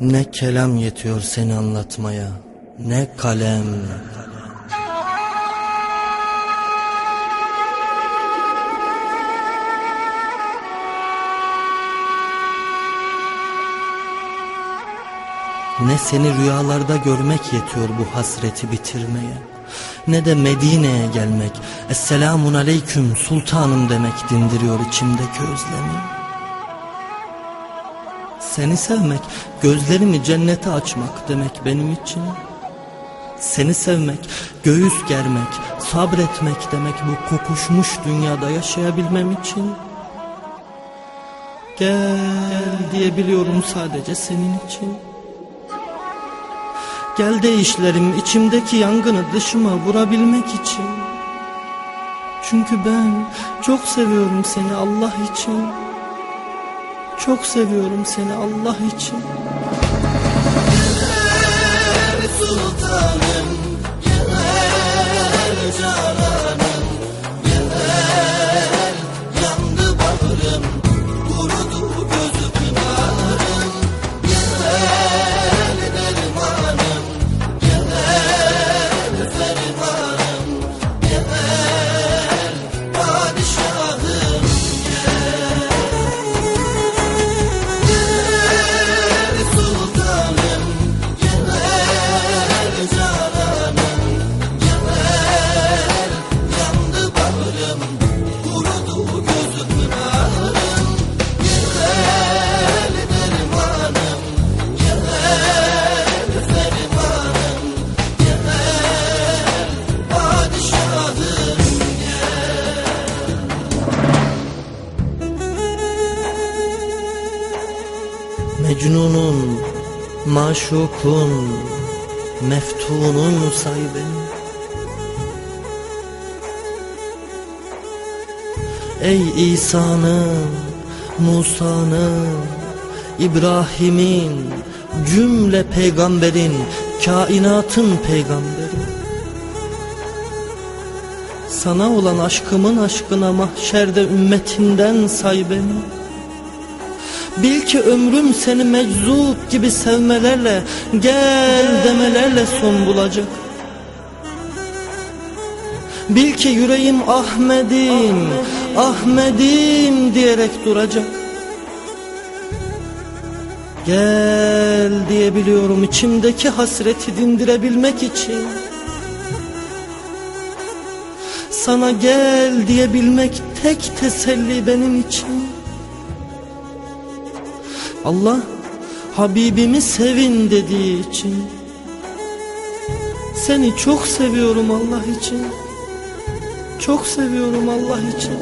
Ne kelam yetiyor seni anlatmaya, ne kalem. Ne seni rüyalarda görmek yetiyor bu hasreti bitirmeye. Ne de Medine'ye gelmek, Esselamun Aleyküm Sultanım demek dindiriyor içimdeki özlemi. Seni sevmek, gözlerimi cennete açmak demek benim için. Seni sevmek, göğüs germek, sabretmek demek bu kokuşmuş dünyada yaşayabilmem için. Gel diyebiliyorum sadece senin için. Gel de işlerim içimdeki yangını dışıma vurabilmek için. Çünkü ben çok seviyorum seni Allah için. Çok seviyorum seni Allah için. sultanım Mecnunun, maşukun, meftunun say beni. Ey İsa'nın, Musa'nın, İbrahim'in, cümle peygamberin, kainatın peygamberi. Sana olan aşkımın aşkına mahşerde ümmetinden say beni. Bil ki ömrüm seni meczup gibi sevmelerle, gel demelerle son bulacak. Bil ki yüreğim Ahmet'im, Ahmet'im diyerek duracak. Gel diyebiliyorum içimdeki hasreti dindirebilmek için. Sana gel diyebilmek tek teselli benim için. Allah Habibimi sevin dediği için. Seni çok seviyorum Allah için. Çok seviyorum Allah için